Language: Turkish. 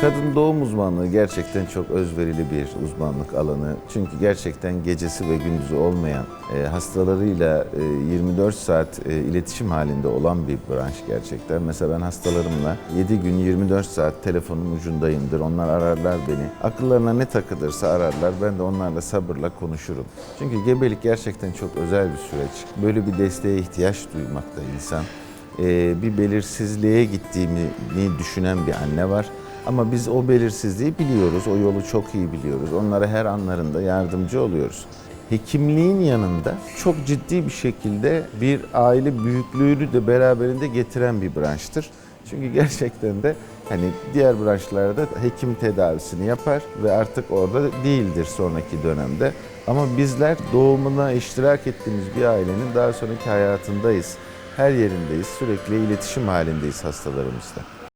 Kadın doğum uzmanlığı gerçekten çok özverili bir uzmanlık alanı. Çünkü gerçekten gecesi ve gündüzü olmayan, e, hastalarıyla e, 24 saat e, iletişim halinde olan bir branş gerçekten. Mesela ben hastalarımla 7 gün 24 saat telefonun ucundayımdır. Onlar ararlar beni. Akıllarına ne takılırsa ararlar. Ben de onlarla sabırla konuşurum. Çünkü gebelik gerçekten çok özel bir süreç. Böyle bir desteğe ihtiyaç duymakta insan. E, bir belirsizliğe gittiğini düşünen bir anne var. Ama biz o belirsizliği biliyoruz, o yolu çok iyi biliyoruz. Onlara her anlarında yardımcı oluyoruz. Hekimliğin yanında çok ciddi bir şekilde bir aile büyüklüğünü de beraberinde getiren bir branştır. Çünkü gerçekten de hani diğer branşlarda hekim tedavisini yapar ve artık orada değildir sonraki dönemde. Ama bizler doğumuna iştirak ettiğimiz bir ailenin daha sonraki hayatındayız. Her yerindeyiz, sürekli iletişim halindeyiz hastalarımızla.